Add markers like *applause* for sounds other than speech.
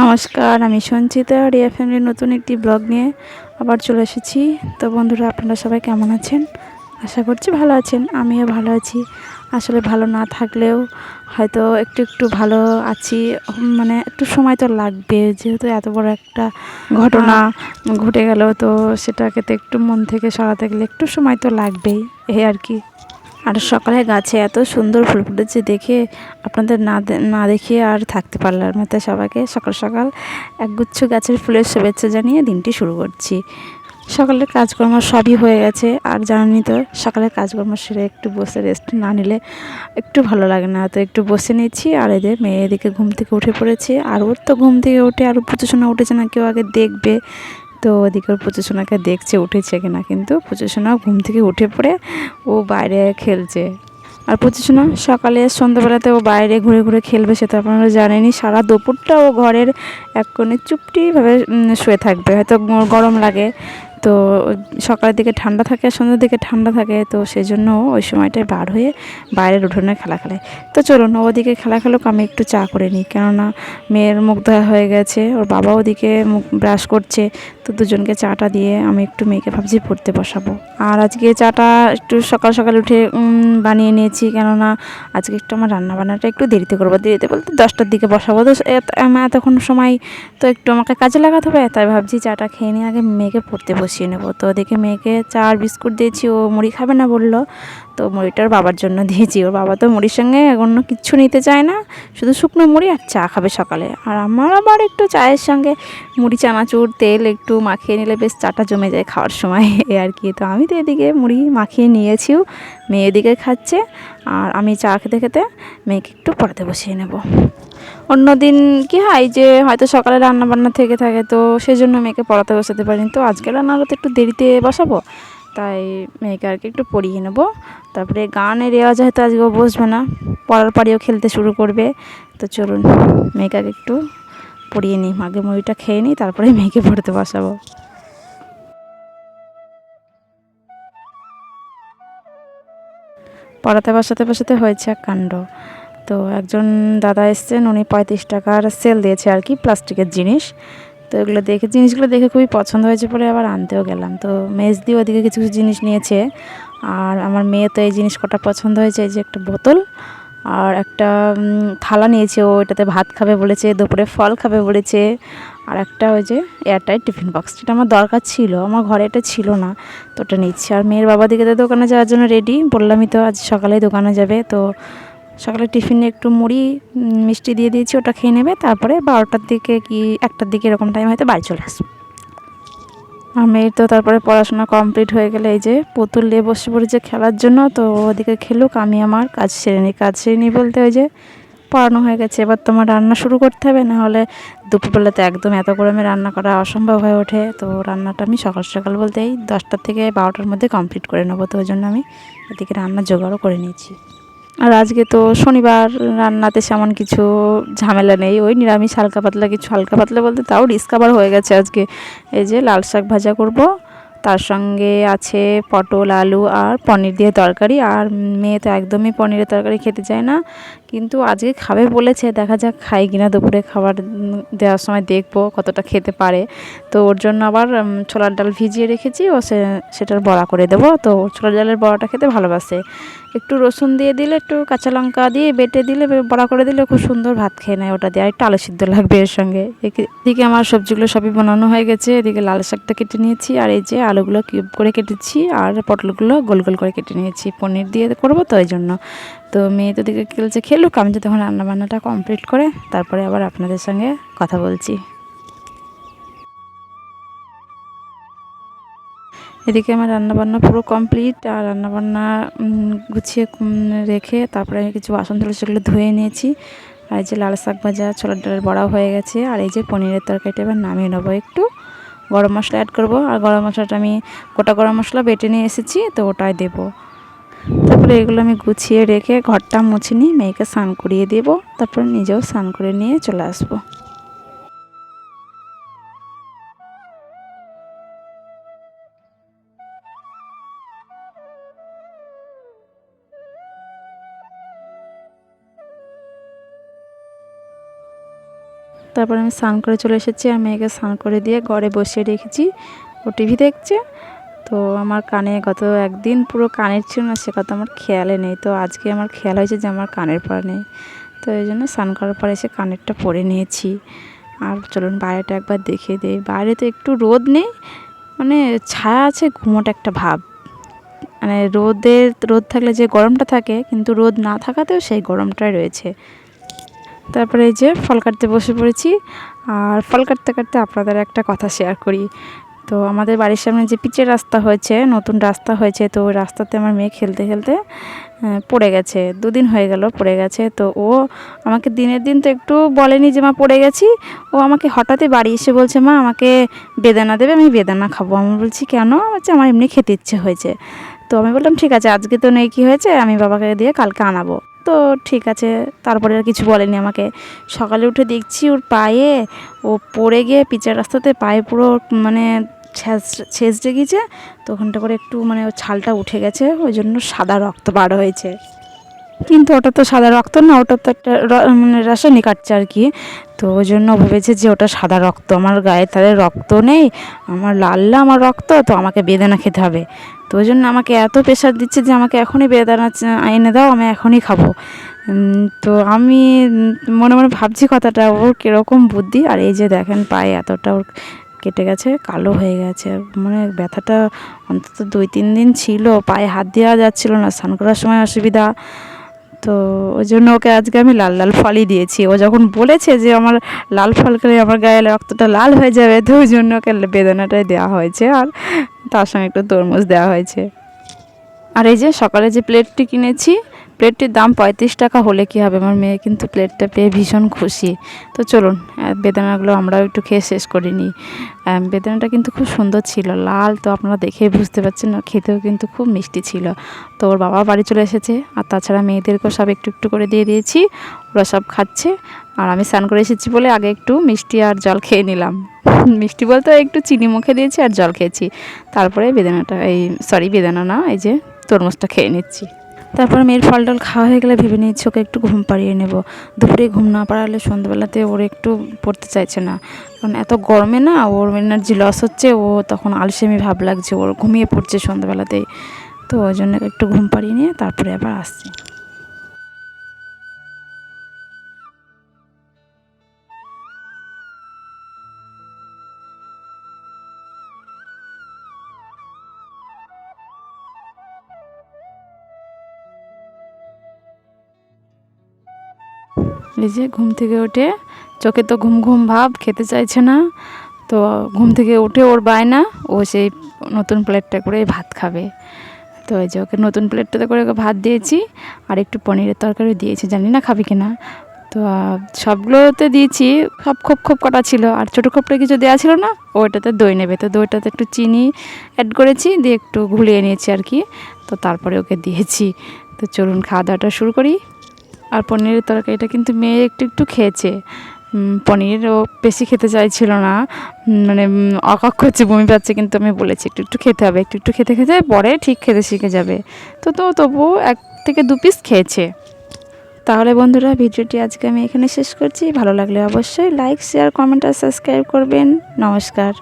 নমস্কার আমি সঞ্চিতা রিয়া ফ্যামিলির নতুন একটি ব্লগ নিয়ে আবার চলে এসেছি। তো বন্ধুরা আপনারা সবাই কেমন আছেন? আশা করছি ভালো আছেন আমিও ভালো আছি। আসলে ভালো না থাকলেও হয়তো একটু একটু ভালো আছি। মানে একটু সময় তো লাগবে যেহেতু এত বড় একটা ঘটনা। ঘটে গেল তো সেটাকে তো একটু মন থেকে সরাতে গেলে একটু সময় তো লাগবেই এই আর কি। আর সকালে গাছে এত সুন্দর ফুল ফুটেছে দেখে আপনাদের না না দেখিয়ে আর থাকতে পারলাম তাই সবাইকে সকাল সকাল একগুচ্ছ গাছের ফুলের শুভেচ্ছা জানিয়ে দিনটি শুরু করছি। সকালের কাজকর্ম সবই হয়ে গেছে। আর জানি তো, সকালের কাজকর্ম সেরে একটু বসে রেস্ট না নিলে একটু ভালো লাগে না। তো একটু বসে নিচ্ছি আর এদের মেয়ে এদিকে ঘুম থেকে উঠে পড়েছে। আর ওর তো ঘুম থেকে উঠে আরও পুচুসোনা উঠেছে না, কেউ আগে দেখবে। তো ওদিকে পুচুসোনাকে দেখছে, উঠেছে কিনা, কিন্তু পুচুসোনাও ঘুম থেকে উঠে পড়ে ও বাইরে খেলছে। আর পুচুসোনা সকালে সন্ধ্যাবেলাতে ও বাইরে ঘুরে ঘুরে খেলবে সে তো আপনারা জানেনই, সারা দুপুরটা ও ঘরের এক কোণে চুপটিভাবে শুয়ে থাকবে। হয়তো গরম লাগে, তো সকালের দিকে ঠান্ডা থাকে আর সন্ধ্যের দিকে ঠান্ডা থাকে, তো সেই জন্য ওই সময়টায় বার হয়ে বাইরের উঠোনে খেলা খেলে। তো চলুন ওদিকে খেলা খেলুক, আমি একটু চা করে নিই, কেননা মেয়ের মুখ ধোয়া হয়ে গেছে, ওর বাবা ওদিকে মুখ ব্রাশ করছে তো দুজনকে চাটা দিয়ে আমি একটু মেয়েকে ভাবছি পড়তে বসাবো। আর আজকে চাটা একটু সকাল সকাল উঠে বানিয়ে নিয়েছি। কেননা আজকে একটু আমার রান্না বান্নাটা একটু দেরিতে করব। দেরিতে বলতে দশটার দিকে বসাবো। তো এতক্ষণ সময়, তো একটু আমাকে কাজে লাগাতে হবে। তাই ভাবছি চাটা খেয়ে নিয়ে আগে মেয়েকে পড়তে বসিয়ে নেব। তো দেখে মেয়েকে চা আর বিস্কুট দিয়েছি। ও মুড়ি খাবে না বলল। তো মুড়িটার বাবার জন্য দিয়েছি। ওর বাবা তো মুড়ির সঙ্গে অন্য কিচ্ছু নিতে চায় না, শুধু শুকনো মুড়ি আর চা খাবে সকালে। আর আমার আবার একটু চায়ের সঙ্গে মুড়ি, চানাচুর, তেল একটু মাখিয়ে নিলে বেশ চাটা জমে যায় খাওয়ার সময় *laughs* এই আর কি। তো আমি তো এদিকে মুড়ি মাখিয়ে নিয়েছিও, মেয়ে এদিকে খাচ্ছে। আর আমি চা খেতে খেতে মেয়েকে একটু পড়াতে বসিয়ে নেব। অন্য দিন কি হয় যে হয়তো সকালে রান্না বান্না থেকে থাকে, তো সেই জন্য মেয়েকে পড়াতে বসাতে পারিনি। তো আজকে রান্নাটা তো একটু দেরিতে বসাবো? তাই মেয়েকে আর কি একটু পড়িয়ে নেব। তারপরে গানের রেওয়াজ হয়তো আজকেও বসবে না, পড়ার পাড়িও খেলতে শুরু করবে। তো চলুন, মেয়েকে একটু পড়িয়ে নিই, আগে মুড়িটা খেয়ে নিই, তারপরে মেয়েকে পড়তে বসাবো। পড়াতে বসাতে বসাতে হয়েছে এক কাণ্ড। তো একজন দাদা এসছেন, উনি পঁয়ত্রিশ টাকার সেল দিয়েছে আর কি, প্লাস্টিকের জিনিস। তো এগুলো দেখে, জিনিসগুলো দেখে খুবই পছন্দ হয়েছে পরে আবার আনতেও গেলাম। তো মেজ দিয়ে ওদিকে কিছু কিছু জিনিস নিয়েছে। আর আমার মেয়ে তো এই জিনিস কটা পছন্দ হয়েছে, এই যে একটা বোতল আর একটা থালা নিয়েছে। ও এটাতে ভাত খাবে বলেছে, দুপুরে ফল খাবে বলেছে। আর একটা ওই যে এয়ারটাইট টিফিন বক্স, যেটা আমার দরকার ছিল। আমার ঘরে এটা ছিল না, তো ওটা নিচ্ছি। আর মেয়ের বাবা দিকে তো দোকানে যাওয়ার জন্য রেডি বললামই তো আজ সকালেই দোকানে যাবে, তো সকালে টিফিনে একটু মুড়ি মিষ্টি দিয়ে দিয়েছি, ওটা খেয়ে নেবে, তারপরে বারোটার দিকে কি, একটার দিকে এরকম টাইম হয়তো বাড়ি চলে আসবে। মেয়ের তো তারপরে পড়াশোনা কমপ্লিট হয়ে গেলে এই যে পুতুল নিয়ে বসে পড়েছে খেলার জন্য, তো ওদিকে খেলুক, আমি আমার কাজ সেরে নিই। কাজ সেরে নিই বলতে ওই যে পড়ানো হয়ে গেছে, এবার তোমার রান্না শুরু করতে হবে, না হলে দুপুরবেলাতে একদম এত গরমে রান্না করা অসম্ভব হয়ে ওঠে, তো রান্নাটা আমি সকাল সকাল বলতে এই দশটার থেকে বারোটার মধ্যে কমপ্লিট করে নেব, তো ওই জন্য আমি এদিকে রান্না জোগাড়ও করে নিয়েছি। আর আজকে তো শনিবার, রান্নাতে সেমন কিছু ঝামেলা নেই। ওই নিরামিষ হালকা পাতলা, কিছু হালকা পাতলা বলতে তাও ডিসকাভার হয়ে গেছে আজকে। এই যে লাল শাক ভাজা করব তার সঙ্গে আছে পটল, আলু আর পনির দিয়ে তরকারি। আর মেয়ে তো একদমই পনিরের তরকারি খেতে চায় না। কিন্তু আজকে খাবে বলেছে, দেখা যাক খাই কিনা। দুপুরে খাবার দেওয়ার সময় দেখব কতটা খেতে পারে। তো ওর জন্য আবার ছোলার ডাল ভিজিয়ে রেখেছি। ও সে, সেটার বড়া করে দেবো। তো ছোলার ডালের বড়াটা খেতে ভালোবাসে। একটু রসুন দিয়ে দিলে, একটু কাঁচা লঙ্কা দিয়ে বেটে দিলে বড়া করে দিলে খুব সুন্দর ভাত খেয়ে নেয় ওটা দিয়ে। আর একটু আলু সিদ্ধ লাগবে এর সঙ্গে। এদিকে আমার সবজিগুলো সবই বানানো হয়ে গেছে। এদিকে লাল শাকটা কেটে নিয়েছি। আর এই যে আলুগুলো কিউব করে কেটেছি আর পটলগুলো গোল গোল করে কেটে নিয়েছি। পনির দিয়ে করব তো ওই জন্য। তো মেয়ে তো দিকে খেলছে, খেলুক, আমি তো তখন রান্নাবান্নাটা কমপ্লিট করে তারপরে আবার আপনাদের সঙ্গে কথা বলছি। এদিকে আমার রান্নাবান্না পুরো কমপ্লিট আর রান্নাবান্না গুছিয়ে রেখে তারপরে আমি কিছু বাসন তুলে সেগুলো ধুয়ে নিয়েছি। আর এই যে লাল শাক ভাজা, ছোলার ডালের বড়াও হয়ে গেছে, আর এই যে পনিরের তরকারিটা এবার নামিয়ে নেব একটু। গরম মশলা অ্যাড করব। আর গরম মশলাটা আমি গোটা গরম মশলা বেটে নিয়ে এসেছি, তো ওটাই দেবো। তারপরে এগুলো আমি গুছিয়ে রেখে ঘরটা মুছে নিয়ে মেয়েকে স্নান করিয়ে দেবো। তারপরে নিজেও স্নান করে নিয়ে চলে আসব। তারপরে আমি স্নান করে চলে এসেছি আর মেয়েকে স্নান করে দিয়ে ঘরে বসিয়ে রেখেছি। ও টিভি দেখছে, তো আমার কানে গত একদিন পুরো কানের ছিল না, সে কথা আমার খেয়ালে নেই। তো আজকে আমার খেয়াল হয়েছে যে আমার কানের পর নেই। তো এই জন্য স্নান করার পরে এসে কানেরটা পরে নিয়েছি। আর চলুন বাইরেটা একবার দেখিয়ে দিই। বাইরে তো একটু রোদ নেই মানে ছায়া আছে, ঘুমোট একটা ভাব। মানে রোদের, রোদ থাকলে যে গরমটা থাকে, কিন্তু রোদ না থাকাতেও সেই গরমটাই রয়েছে। তারপরে এই যে ফল কাটতে বসে পড়েছি। আর ফল কাটতে কাটতে আপনাদের একটা কথা শেয়ার করি। তো আমাদের বাড়ির সামনে যে পিচের রাস্তা হয়েছে, নতুন রাস্তা হয়েছে, তো ওই রাস্তাতে আমার মেয়ে খেলতে খেলতে পড়ে গেছে। দুদিন হয়ে গেল পড়ে গেছে। তো ও আমাকে দিনের দিন তো একটু বলেনি যে, মা, পড়ে গেছি। ও আমাকে হঠাৎই বাড়ি এসে বলছে, মা, আমাকে বেদানা দেবে, আমি বেদানা খাব। আমি বলছি, কেন? বলছে, আমার এমনি খেতে ইচ্ছে হয়েছে। তো আমি বললাম, ঠিক আছে, আজকে তো নেই, কী হয়েছে? আমি বাবাকে দিয়ে কালকে আনাবো। তো ঠিক আছে, তারপরে আর কিছু বলেনি আমাকে। সকালে উঠে দেখছি ওর পায়ে, ও পড়ে গিয়ে পিচের রাস্তাতে পায়ে পুরো মানে ছেঁচড়ে গিয়েছে তো ওখানটা করে একটু মানে ছালটা উঠে গেছে, ওই জন্য সাদা রক্ত বার হয়েছে। কিন্তু ওটা তো সাদা রক্ত না, ওটা তো একটা মানে রাসায়নিক কাটছে আর কি। তো ওই জন্য ভেবেছে যে ওটা সাদা রক্ত। আমার গায়ে তাহলে রক্ত নেই, আমার লাল্লা আমার রক্ত, তো আমাকে বেদানা খেতে হবে। তো ওই জন্য আমাকে এত প্রেশার দিচ্ছে যে আমাকে এখনই বেদানা এনে দাও, আমি এখনই খাব। তো আমি মনে মনে ভাবছি কথাটা, ওর কীরকম বুদ্ধি। আর এই যে দেখেন পায়ে এতটা ওর কেটে গেছে, কালো হয়ে গেছে। মানে ব্যথাটা অন্তত দুই তিন দিন ছিল, পায়ে হাত দেওয়া যাচ্ছিল না, স্নান করার সময় অসুবিধা। তো ওই জন্য ওকে আজকে আমি লাল লাল ফলই দিয়েছি। ও যখন বলেছে যে আমার লাল ফল খেলে আমার গায়ে রক্তটা লাল হয়ে যাবে, তো ওই জন্য ওকে বেদনাটাই দেওয়া হয়েছে আর তার সঙ্গে একটু তরমুজ দেওয়া হয়েছে। আর এই যে সকালে যে প্লেটটি কিনেছি প্লেটটির দাম পঁয়ত্রিশ টাকা হলে কি হবে? আমার মেয়ে কিন্তু প্লেটটা পেয়ে ভীষণ খুশি। তো চলুন বেদানাগুলো আমরাও একটু খেয়ে শেষ করে নিই। বেদানাটা কিন্তু খুব সুন্দর ছিল, লাল তো আপনারা দেখেই বুঝতে পারছেন, আর খেতেও কিন্তু খুব মিষ্টি ছিল। তো ওর বাবা বাড়ি চলে এসেছে, আর তাছাড়া মেয়েদেরকেও সব একটু একটু করে দিয়ে দিয়েছি, ওরা সব খাচ্ছে। আর আমি স্নান করে এসেছি বলে আগে একটু মিষ্টি আর জল খেয়ে নিলাম। মিষ্টি বলতে একটু চিনি মুখে দিয়েছি আর জল খেয়েছি। তারপরে বেদানাটা, এই সরি বেদানা না, এই যে তরমুজটা খেয়ে নিচ্ছি। তারপর মেয়ের ফল টল খাওয়া হয়ে গেলে ভেবে নিচ্ছি ওকে একটু ঘুম পাড়িয়ে নেব। দুপুরে ঘুম না পাড়ালে সন্ধ্যাবেলাতে ওর একটু পড়তে চাইছে না। কারণ এত গরমে না ওর এনার্জি লস হচ্ছে, ও তখন আলসেমি ভাব লাগছে ওর ঘুমিয়ে পড়ছে সন্ধ্যাবেলাতেই। তো ওই জন্য একটু ঘুম পাড়িয়ে নিয়ে তারপরে আবার আসছি। এই যে ঘুম থেকে উঠে চোখে তো ঘুম ঘুম ভাব, খেতে চাইছে না। তো ঘুম থেকে উঠে ওর বায়না, ও সেই নতুন প্লেটটা করে ভাত খাবে। তো এই যে ওকে নতুন প্লেটটাতে করে ওকে ভাত দিয়েছি, আর একটু পনিরের তরকারি দিয়েছি, জানি না খাবে কিনা। তো সবগুলোতে দিয়েছি, সব খোপ খোপ কটা ছিল, আর ছোটো খোপটা কিছু দেওয়া ছিল না, ওইটাতে দই নেবে। তো দইটাতে একটু চিনি অ্যাড করেছি, দিয়ে একটু ঘুলিয়ে নিয়েছি আর কি। তো তারপরে ওকে দিয়েছি। তো চলুন খাওয়া দাওয়াটা শুরু করি। আর পনিরের তরকারিটা কিন্তু মেয়ে একটু একটু খেয়েছে। পনির ও বেশি খেতে চাইছিল না। মানে উম, অকাক করছে বমি পাচ্ছে কিন্তু আমি বলেছি একটু একটু খেতে হবে একটু একটু খেতে খেতে পরে ঠিক খেতে শিখে যাবে। তো তো তবুও এক থেকে দু পিস খেয়েছে। তাহলে বন্ধুরা ভিডিওটি আজকে আমি এখানে শেষ করছি। ভালো লাগলে অবশ্যই লাইক শেয়ার কমেন্ট আর সাবস্ক্রাইব করবেন। নমস্কার।